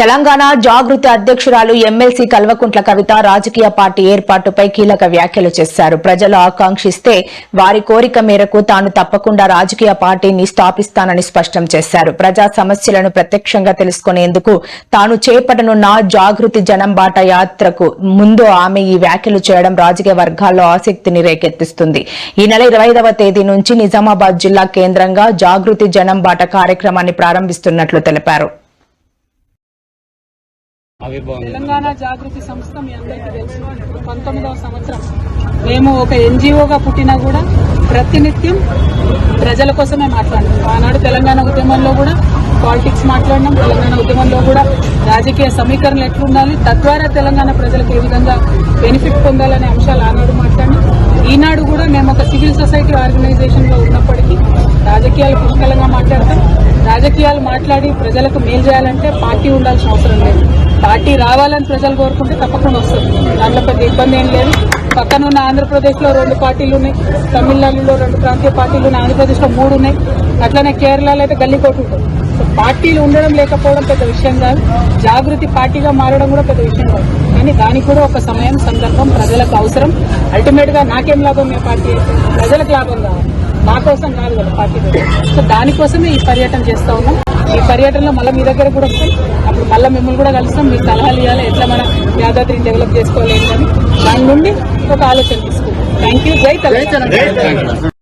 తెలంగాణ జాగృతి అధ్యక్షురాలు ఎమ్మెల్సీ కల్వకుంట్ల కవిత రాజకీయ పార్టీ ఏర్పాటుపై కీలక వ్యాఖ్యలు చేశారు. ప్రజలు ఆకాంక్షిస్తే వారి కోరిక మేరకు తాను తప్పకుండా రాజకీయ పార్టీని స్థాపిస్తానని స్పష్టం చేశారు. ప్రజా సమస్యలను ప్రత్యక్షంగా తెలుసుకునేందుకు తాను చేపట్టనున్న జాగృతి జనం బాట యాత్రకు ముందు ఆమె ఈ వ్యాఖ్యలు చేయడం రాజకీయ వర్గాల్లో ఆసక్తిని రేకెత్తిస్తుంది. ఈ నెల ఇరవై తేదీ నుంచి నిజామాబాద్ జిల్లా కేంద్రంగా జాగృతి జనం బాట కార్యక్రమాన్ని ప్రారంభిస్తున్నట్లు తెలిపారు. తెలంగాణ జాగృతి సంస్థ మీ అందరికీ తెలుసు. పంతొమ్మిదవ సంవత్సరం మేము ఒక ఎన్జిఓగా పుట్టినా కూడా ప్రతినిత్యం ప్రజల కోసమే మాట్లాడినాం ఆనాడు తెలంగాణ ఉద్యమంలో కూడా పాలిటిక్స్ మాట్లాడినాం. తెలంగాణ ఉద్యమంలో కూడా రాజకీయ సమీకరణలు ఎట్లుండాలి తద్వారా తెలంగాణ ప్రజలకు ఏ విధంగా బెనిఫిట్ పొందాలనే అంశాలు ఆనాడు మాట్లాడినాం. ఈనాడు కూడా మేము ఒక సివిల్ సొసైటీ ఆర్గనైజేషన్లో ఉన్నప్పటికీ రాజకీయాలు పుష్కలంగా మాట్లాడతాం. రాజకీయాలు మాట్లాడి ప్రజలకు మేలు చేయాలంటే పార్టీ ఉండాల్సిన అవసరం లేదు. పార్టీ రావాలని ప్రజలు కోరుకుంటే తప్పకుండా వస్తుంది. దాంట్లో పెద్ద ఇబ్బంది ఏం లేదు. పక్కన ఉన్న ఆంధ్రప్రదేశ్లో రెండు పార్టీలు ఉన్నాయి. తమిళనాడులో రెండు ప్రాంతీయ పార్టీలు ఉన్నాయి. ఆంధ్రప్రదేశ్లో మూడు ఉన్నాయి. అట్లనే కేరళలో అయితే గల్లీకోటు ఉంటుంది. సో పార్టీలు ఉండడం లేకపోవడం పెద్ద విషయం కాదు. జాగృతి పార్టీగా మారడం కూడా పెద్ద విషయం కాదు. కానీ దానికి కూడా ఒక సమయం సందర్భం ప్రజలకు అవసరం. అల్టిమేట్గా నాకేం లాభం మీ పార్టీ ప్రజలకు లాభం కావాలి. మా కోసం కాదు కదా పార్టీ. సో దానికోసమే ఈ పర్యటన చేస్తా ఉన్నాం. ఈ పర్యటనలో మళ్ళీ మీ దగ్గర కూడా వస్తాం. అప్పుడు మళ్ళీ మిమ్మల్ని కూడా కలుస్తాం. మీరు సలహాలు ఇవ్వాలి. ఎట్లా మన యాదాద్రిని డెవలప్ చేసుకోవాలి ఏంటని. దాని నుండి ఒక ఆలోచన తీసుకుంటాం థ్యాంక్ యూ జై తెలంగాణ.